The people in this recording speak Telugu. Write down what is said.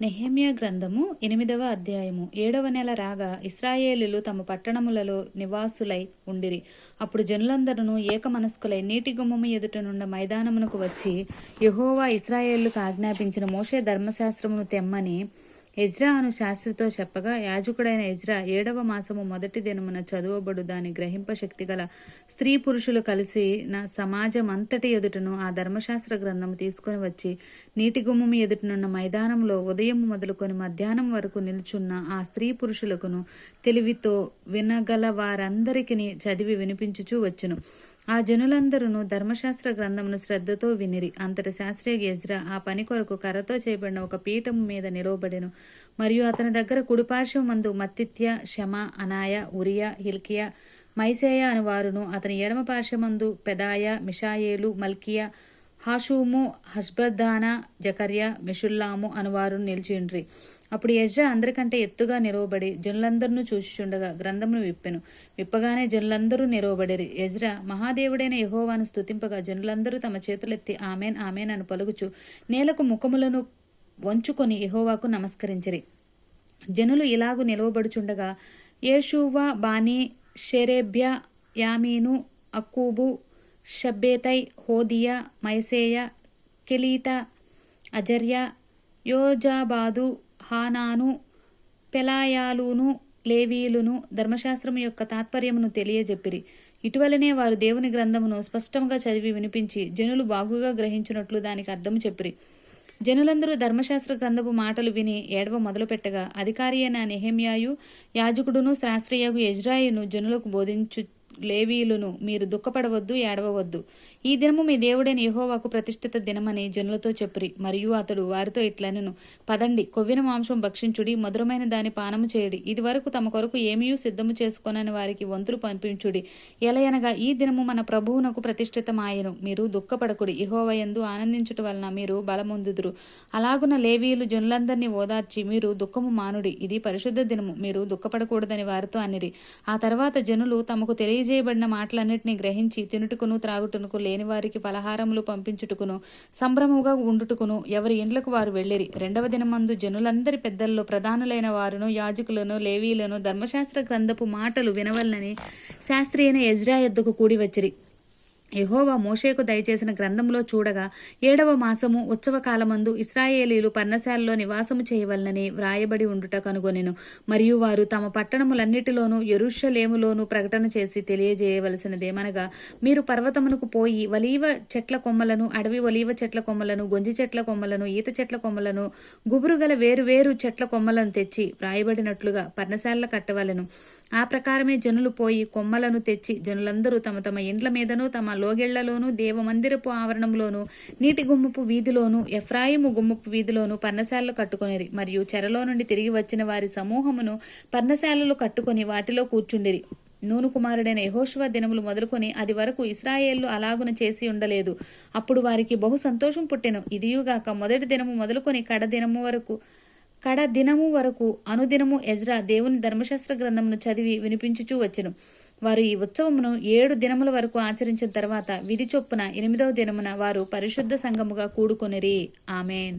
నెహమ్యా గ్రంథము ఎనిమిదవ అధ్యాయము. ఏడవ నెల రాగా ఇస్రాయేలీలు తమ పట్టణములలో నివాసులై ఉండిరి. అప్పుడు జనులందరూ ఏకమనస్కులై నీటి గుమ్మము ఎదుట నుండి మైదానమునకు వచ్చి యహోవా ఇస్రాయేళ్ళకు ఆజ్ఞాపించిన మోషే ధర్మశాస్త్రమును తెమ్మని ఎజ్రా అను శాస్త్రితో చెప్పగా యాజకుడైన ఎజ్రా ఏడవ మాసము మొదటి దినమున చదువబడు దాని గ్రహింప శక్తి గల స్త్రీ పురుషులు కలిసి నా సమాజం అంతటి ఎదుటను ఆ ధర్మశాస్త్ర గ్రంథము తీసుకొని వచ్చి నీటి గుమ్మము ఎదుటనున్న మైదానంలో ఉదయం మొదలుకొని మధ్యాహ్నం వరకు నిల్చున్న ఆ స్త్రీ పురుషులకును తెలివితో వినగల వారందరికీ చదివి వినిపించుచూ వచ్చును. ఆ జనులందరూ ధర్మశాస్త్ర గ్రంథమును శ్రద్ధతో వినిరి. అంతటి శాస్త్రీయ ఎజ్రా ఆ పని కొరకు కర్రతో చేయబడిన ఒక పీఠము మీద నిలవబడెను. మరియు అతని దగ్గర కుడిపార్శ్వం మందు మత్తిత్య శమ అనాయ ఉరియా హిల్కియా మైసేయ అని వారును అతని ఎడమ పార్శ్వమందు పెదాయ మిషాయేలు మల్కియా హాషూము హస్బద్దానా జకర్య మిషుల్లాము అనువారు నిలిచిండ్రి అప్పుడు యజ్రా అందరికంటే ఎత్తుగా నిలవబడి జనులందరినూ చూచుచుండగా గ్రంథమును విప్పెను. విప్పగానే జనులందరూ నిలవబడిరి. యజ్రా మహాదేవుడైన యహోవాను స్తుతింపగా జనులందరూ తమ చేతులెత్తి ఆమెన్ ఆమెన్ అని పలుకుచు నేలకు ముఖములను వంచుకొని యహోవాకు నమస్కరించిరి. జనులు ఇలాగు నిలవబడుచుండగా యేషూవా బానీ షెరేబ్య యామీను అక్కూబు షబ్బేతై హోదియా మైసేయ కెలీత అజర్య యోజాబాదు హానాను పెలాయాలును లేవీలును ధర్మశాస్త్రం యొక్క తాత్పర్యమును తెలియజెప్పిరి. ఇటువలనే వారు దేవుని గ్రంథమును స్పష్టంగా చదివి వినిపించి జనులు బాగుగా గ్రహించినట్లు దానికి అర్థం చెప్పిరి. జనులందరూ ధర్మశాస్త్ర గ్రంథపు మాటలు విని ఏడవ మొదలుపెట్టగా అధికారి అయిన నెహెమ్యాయు యాజకుడును శాస్త్రీయగు యజ్రాయును జనులకు బోధించు లేవీయులను మీరు దుఃఖపడవద్దు ఏడవవద్దు. ఈ దినము మీ దేవుడైన యహోవాకు ప్రతిష్ఠిత దినమని జనులతో చెప్పిరి. మరియు అతడు వారితో ఇట్లనను పదండి కొవ్విన మాంసం భక్షించుడి మధురమైన దాని పానము చేయుడి. ఇది వరకు తమ కొరకు ఏమీయూ సిద్ధము చేసుకొనని వారికి వంతులు పంపించుడి. ఎలయనగా ఈ దినము మన ప్రభువునకు ప్రతిష్ఠితమాయను. మీరు దుఃఖపడకుడి. యహోవయందు ఆనందించుట వలన మీరు బలమొందుదురు. అలాగున లేవీయులు జనులందరినీ ఓదార్చి మీరు దుఃఖము మానుడి. ఇది పరిశుద్ధ దినము. మీరు దుఃఖపడకూడదని వారితో అనిరి. ఆ తర్వాత జనులు తమకు తెలియజేయబడిన మాటలన్నింటినీ గ్రహించి తినుటకును త్రాగుటకును లేని వారికి ఫలహారములు పంపించుటకును సంభ్రమముగా ఉండుటకును ఎవరి ఇండ్లకు వారు వెళ్ళిరి. రెండవ దినమందు జనులందరి పెద్దల్లో ప్రధానులైన వారును యాజకులను లేవీలను ధర్మశాస్త్ర గ్రంథపు మాటలు వినవల్లని శాస్త్రీయన ఎజ్రా యొద్దకు కూడి వచ్చిరి. యహోవా మోషేకు దయచేసిన గ్రంథంలో చూడగా ఏడవ మాసము ఉత్సవ కాలమందు ఇస్రాయేలీలు పర్ణశాలలో నివాసము చేయవలనని వ్రాయబడి ఉండుట కనుగొనెను. మరియు వారు తమ పట్టణములన్నిటిలోనూ ఎరుషలేములోనూ ప్రకటన చేసి తెలియజేయవలసినదేమనగా మీరు పర్వతమునకు పోయి వలీవ చెట్ల కొమ్మలను అడవి ఒలీవ చెట్ల కొమ్మలను గొంజి చెట్ల కొమ్మలను ఈత చెట్ల కొమ్మలను గుబురుగల వేరు వేరు చెట్ల కొమ్మలను తెచ్చి వ్రాయబడినట్లుగా పర్ణశాల కట్టవలెను. ఆ ప్రకారమే జనులు పోయి కొమ్మలను తెచ్చి జనులందరూ తమ తమ ఇండ్ల మీదను తమ లోగిళ్ళలోను దేవమందిరపు ఆవరణంలోను నీటి గుమ్మపు వీధిలోను ఎఫ్రాయిము గుమ్మపు వీధిలోను పర్ణశాలలు కట్టుకొనిరి. మరియు చెరలో నుండి తిరిగి వచ్చిన వారి సమూహమును పర్ణశాలలు కట్టుకొని వాటిలో కూర్చుండిరి. నూను కుమారుడైన యహోశివ దినములు మొదలుకొని అది వరకు ఇస్రాయేళ్ళు అలాగున చేసి ఉండలేదు. అప్పుడు వారికి బహు సంతోషం పుట్టెను. ఇదియుగాక మొదటి దినము మొదలుకొని కడ దినము వరకు కడ దినము వరకు అనుదినము ఎజ్రా దేవుని ధర్మశాస్త్ర గ్రంథమును చదివి వినిపించుచూ వచ్చెను. వారు ఈ ఉత్సవమును ఏడు దినముల వరకు ఆచరించిన తర్వాత విధి చొప్పున ఎనిమిదవ దినమున వారు పరిశుద్ధ సంఘముగా కూడుకొనిరి. ఆమెన్.